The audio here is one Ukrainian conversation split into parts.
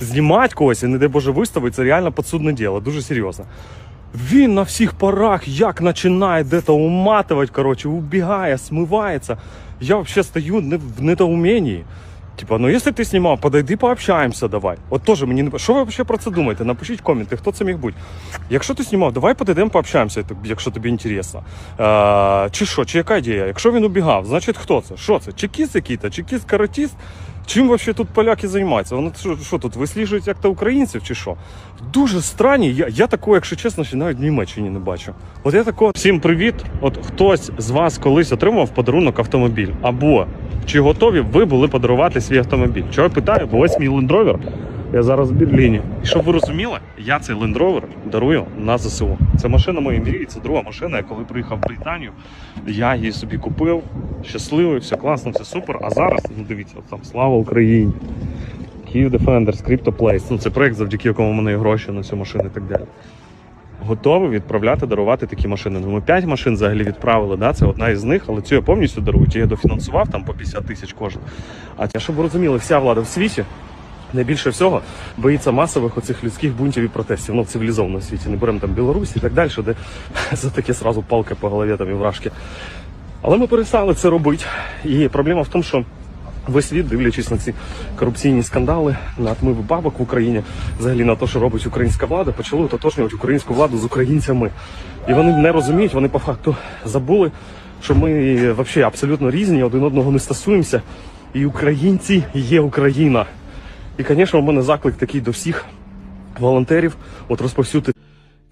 Знімати когось і не дай Боже виставити, це реально підсудне діло, дуже серйозно. Він на всіх парах як починає де-то уматувати, коротше, убігає, смивається. Я взагалі стою не в недоумении. Типа, ну якщо ти знімав, подойди, пообщаємося, давай. От теж мені не що ви взагалі про це думаєте? Напишіть коменти, хто це міг бути. Якщо ти знімав, давай подійдемо, пообщаємося, якщо тобі інтересно. Е, чи що, чи яка ідея? Якщо він убігав, значить хто це? Що це? Чекіст який-то, чекіст, каратіст? Чим взагалі тут поляки займаються? Вони що, що тут висліджують як то українців чи що? Дуже странні. Я, я такого, якщо чесно, ще навіть в Німеччині не бачу. От я такого. Всім привіт! От хтось з вас колись отримав подарунок автомобіль. Або чи готові ви були подарувати свій автомобіль? Чого я питаю? Бо ось мій Rover. Я зараз в Берліні. І щоб ви розуміли, я цей Land Rover дарую на ЗСУ. Це машина моєї мрії, це друга машина. Я коли приїхав в Британію, я її собі купив. Щасливий, все класно, все супер. А зараз, ну дивіться, там слава Україні. Kyiv Defender, Crypto Place. Ну, це проект, завдяки якому в мене гроші на цю машину і так далі. Готові відправляти, дарувати такі машини. Ну, ми 5 машин взагалі відправили, да? це одна із них, але цю я повністю дарую. Ті я дофінансував там по 50 тисяч кожен. А щоб ви розуміли, вся влада в світі найбільше всього боїться масових оцих людських бунтів і протестів. Ну, в цивілізованому світі. Не беремо там Білорусь і так далі, де за таке сразу палки по голові там і вражки. Але ми перестали це робити. І проблема в тому, що весь світ, дивлячись на ці корупційні скандали, на отмиви бабок в Україні, взагалі на те, що робить українська влада, почали ототожнювати українську владу з українцями. І вони не розуміють, вони по факту забули, що ми взагалі абсолютно різні, один одного не стосуємося. І українці є Україна. І, звісно, у мене заклик такий до всіх волонтерів, от розповсюдити.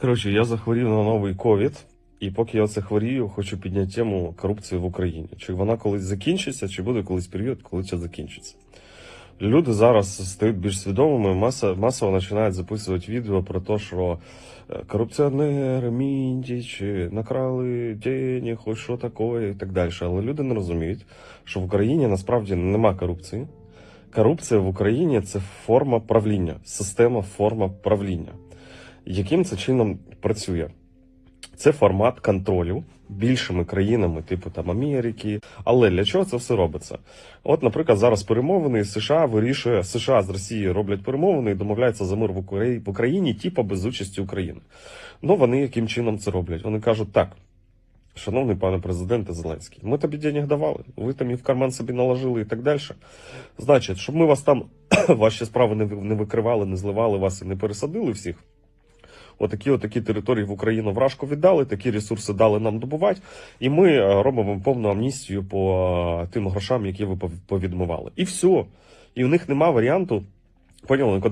Коротше, я захворів на новий ковід. І поки я це хворію, хочу підняти тему корупції в Україні. Чи вона колись закінчиться, чи буде колись період, коли це закінчиться. Люди зараз стають більш свідомими, маса, масово починають записувати відео про те, що е, корупціонери, мінді, чи накрали денег, хоч що таке, і так далі. Але люди не розуміють, що в Україні насправді нема корупції. Корупція в Україні це форма правління, система форма правління. Яким це чином працює? Це формат контролю більшими країнами, типу там Америки. Але для чого це все робиться? От, наприклад, зараз перемовини з США вирішує США з Росією роблять перемовини і домовляються за мир в Україні в Україні, типу без участі України. Ну вони яким чином це роблять? Вони кажуть так. Шановний пане президенте Зеленський, ми тобі денег давали, ви там і в карман собі наложили і так далі. Значить, щоб ми вас там ваші справи не, не викривали, не зливали вас і не пересадили всіх. Отакі отакі території в Україну вражку віддали, такі ресурси дали нам добувати, і ми е, робимо повну амністію по е, тим грошам, які ви пов- повідмивали. І все. І у них нема варіанту. Поняли, коли